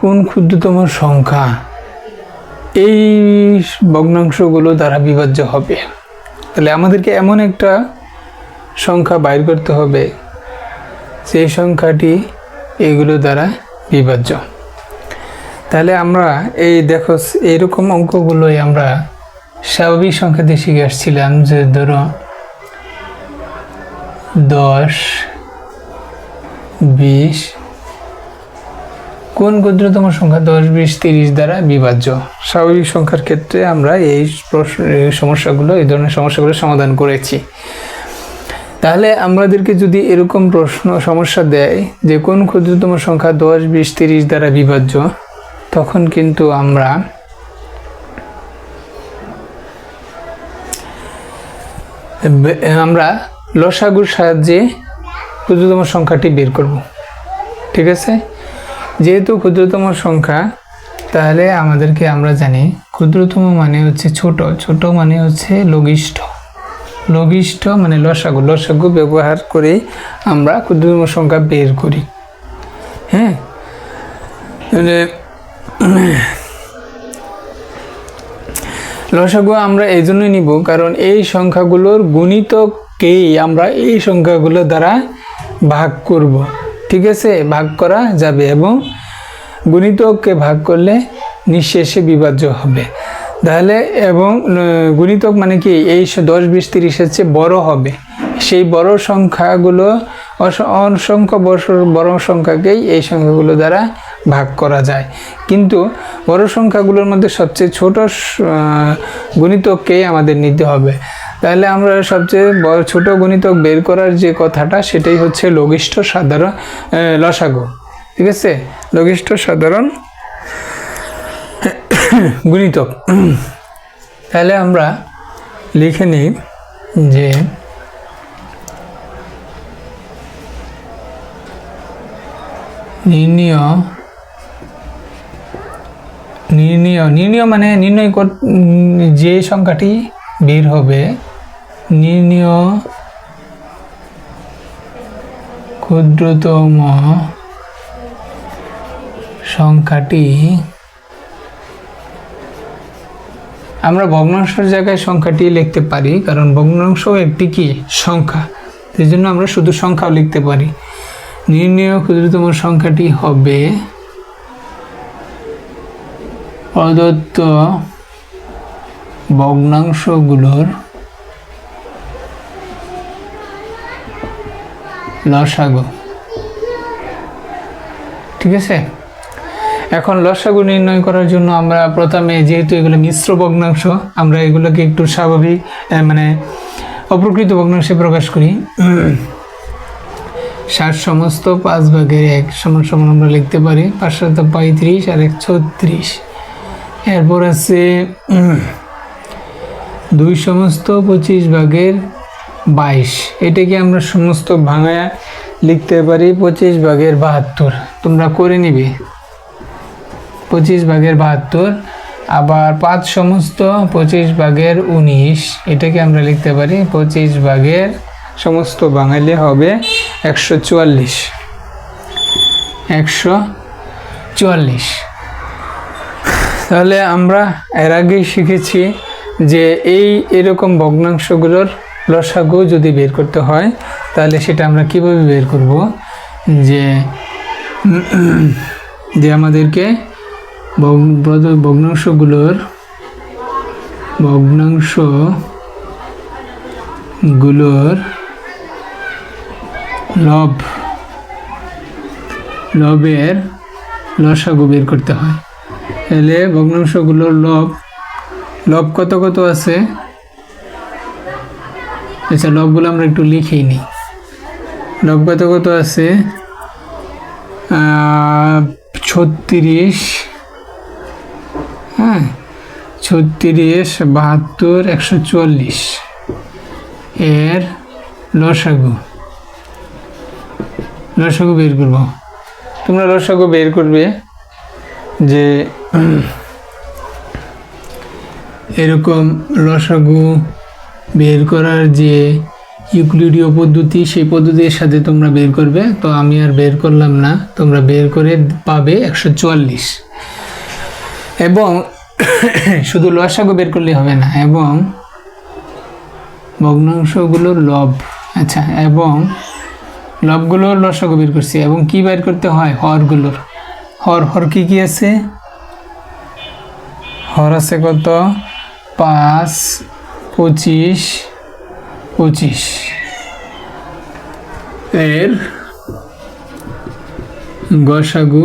কোন ক্ষুদ্রতম সংখ্যা? এই ভগ্নাংশগুলো দ্বারা বিভাজ্য হবে। তাহলে আমাদেরকে এমন একটা সংখ্যা বাইর করতে হবে সেই সংখ্যাটি এগুলো দ্বারা বিভাজ্য। তাহলে আমরা এই দেখো, এরকম অঙ্কগুলোই আমরা স্বাভাবিক সংখ্যাতে শিখে আসছিলাম, যে ধরো দশ, বিশ কোন ক্ষুদ্রতম সংখ্যা দশ, বিশ, তিরিশ দ্বারা বিভাজ্য? স্বাভাবিক সংখ্যার ক্ষেত্রে আমরা এই প্রশ্ন সমস্যাগুলো, এই ধরনের সমস্যাগুলো সমাধান করেছি। তাহলে আমাদেরকে যদি এরকম প্রশ্ন, সমস্যা দেয় যে কোন ক্ষুদ্রতম সংখ্যা দশ, বিশ, তিরিশ দ্বারা বিভাজ্য, তখন কিন্তু আমরা আমরা লসাগুর সাহায্যে ক্ষুদ্রতম সংখ্যাটি বের করব। ঠিক আছে? যেহেতু ক্ষুদ্রতম সংখ্যা, তাহলে আমাদেরকে আমরা জানি ক্ষুদ্রতম মানে হচ্ছে ছোট ছোট মানে হচ্ছে লঘিষ্ঠ। লঘিষ্ঠ মানে লসাগু লসাগু ব্যবহার করে আমরা ক্ষুদ্রতম সংখ্যা বের করি। হ্যাঁ? লসাগু আমরা এই জন্যই নিব কারণ এই সংখ্যাগুলোর গুণিতকেই আমরা এই সংখ্যাগুলো দ্বারা ভাগ করব। ঠিক আছে, ভাগ করা যাবে এবং গুণিতককে ভাগ করলে নিঃশেষে বিভাজ্য হবে। তাহলে এবং গুণিতক মানে কি? এই দশ, বিশ, তিরিশের চেয়ে বড় হবে। সেই বড় সংখ্যাগুলো অস- অসংখ্য বছর বড় সংখ্যাকেই এই সংখ্যাগুলো দ্বারা ভাগ করা যায়। কিন্তু বড় সংখ্যাগুলোর মধ্যে সবচেয়ে ছোট গুণিতককেই আমাদের নিতে হবে। তাহলে আমরা সবচেয়ে বড় ছোট গুণিতক বের করার যে কথাটা, সেটাই হচ্ছে লঘিষ্ঠ সাধারণ লসাগু। ঠিক আছে? লঘিষ্ঠ সাধারণ গুণিতক। তাহলে আমরা লিখে নিই যে নির্ণয় নির্ণয় নির্ণয় মানে নির্ণয় যে সংখ্যাটি বের হবে, নির্ণয় ক্ষুদ্রতম সংখ্যাটি, আমরা ভগ্নাংশের জায়গায় সংখ্যাটি লিখতে পারি, কারণ ভগ্নাংশ একটি কি? সংখ্যা। সেই জন্য আমরা শুধু সংখ্যাও লিখতে পারি। নির্ণয় ক্ষুদ্রতম সংখ্যাটি হবে প্রদত্ত ভগ্নাংশগুলোর লসাগু। ঠিক আছে? এখন লসাগু নির্ণয় করার জন্য আমরা প্রথমে যেহেতু এগুলো মিশ্র ভগ্নাংশ, আমরা এগুলোকে একটু স্বাভাবিক মানে অপ্রকৃত ভগ্নাংশে প্রকাশ করি। ষাট সমস্ত, পাঁচ ভাগের এক সমান সমান আমরা লিখতে পারি পাঁচশত পঁয়ত্রিশ আর এক ছত্রিশ। এরপর আছে দুই সমস্ত পঁচিশ ভাগের বাইশ। এটাকে আমরা সমস্ত ভাঙায়া লিখতে পারি পঁচিশ ভাগের বাহাত্তর। তোমরা করে নিবে। পঁচিশ ভাগের বাহাত্তর, আবার পাঁচ সমস্ত পঁচিশ ভাগের উনিশ। এটাকে আমরা লিখতে পারি পঁচিশ ভাগের সমস্ত বাঙালি হবে একশো চুয়াল্লিশ। একশো চুয়াল্লিশ। তাহলে আমরা এর আগেই শিখেছি যে এই এরকম ভগ্নাংশগুলোর লসাগু যদি বের করতে হয়, তাহলে সেটা আমরা কীভাবে বের করব? যে যে আমাদেরকে ভগ্নাংশগুলোর ভগ্নাংশগুলোর লব লবের লসাগু বের করতে হয়। এলে ভগ্নাংশগুলোর লব লব কত কত আছে? আচ্ছা লবগুলো আমরা একটু লিখেই নিই। লব কত কত আছে? ছত্রিশ হ্যাঁ ছত্রিশ, বাহাত্তর, একশো চুয়াল্লিশ এর লসাগু। লসাগু বের করব। তোমরা লসাগু বের করবে যে এরকম লসাগু বের করার যে ইউক্লিডীয় পদ্ধতি, সেই পদ্ধতির সাথে তোমরা বের করবে। তো আমি আর বের করলাম না, তোমরা বের করে পাবে একশো চুয়াল্লিশ। এবং শুধু লসাগু বের করলে হবে না, এবং ভগ্নাংশগুলোর লব। আচ্ছা এবং লবগুলোর লসাগু বের করছি, এবং কি বের করতে হয়? হরগুলোর। হর হর কি কি আছে? হর আছে কত? পাঁচ, পঁচিশ পঁচিশ। এর গসাগু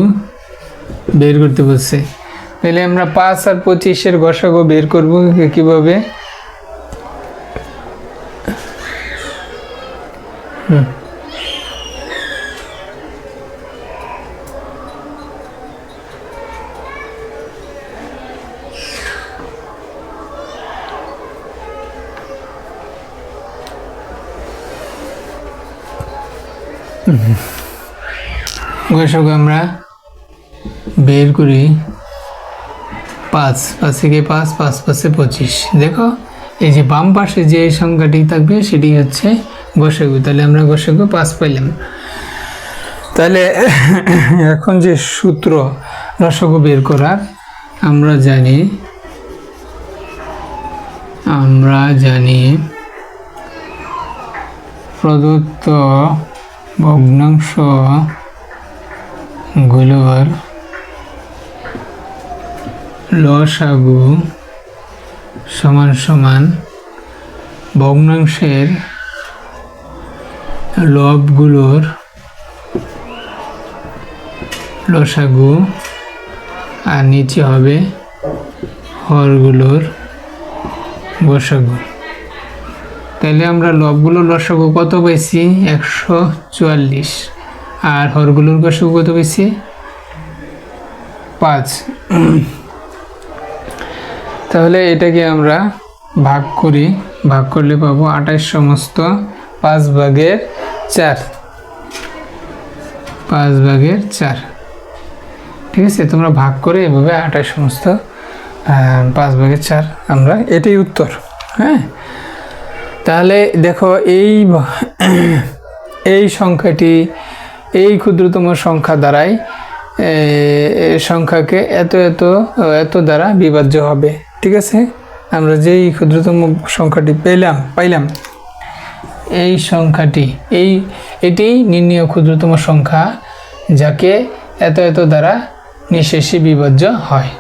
বের করতে বলছে। তাহলে আমরা পাঁচ আর পঁচিশের গসাগু বের করব কীভাবে? হুম। গসাগু আমরা বের করি পাঁচ পাঁচ থেকে পাঁচ পাঁচ, পাঁচে পঁচিশ। দেখো, এই যে বাম পাশে যে সংখ্যাটি থাকবে, সেটি হচ্ছে গসাগু তাহলে আমরা গসাগু পাঁচ পাইলাম। তাহলে এখন যে সূত্র রসগু বের করার, আমরা জানি আমরা জানি প্রদত্ত ভগ্নাংশগুলোর লসাগু সমান সমান ভগ্নাংশের লবগুলোর লসাগু আর নিচে হবে হরগুলোর গোসাগু তাহলে আমরা লবগুলোর লসাগু কত পাইছি? একশো চুয়াল্লিশ। আর হরগুলোর গোসাগু কত পাইছি? পাঁচ। তাহলে এটাকে আমরা ভাগ করি। ভাগ করলে পাবো আঠাশ সমস্ত পাঁচ ভাগের চার। পাঁচ ভাগের চার। ঠিক আছে? তোমরা ভাগ করে এভাবে আঠাশ সমস্ত পাঁচ ভাগের চার। আমরা এটাই উত্তর। হ্যাঁ? তাহলে দেখো এই এই সংখ্যাটি, এই ক্ষুদ্রতম সংখ্যা দ্বারাই সংখ্যাকে এত এত এত দ্বারা বিভাজ্য হবে। ঠিক আছে? আমরা যেই ক্ষুদ্রতম সংখ্যাটি পেলাম, পাইলাম, এই সংখ্যাটি, এই, এটি নির্ণীয় ক্ষুদ্রতম সংখ্যা যাকে এত এত দ্বারা নিঃশেষে বিভাজ্য হয়।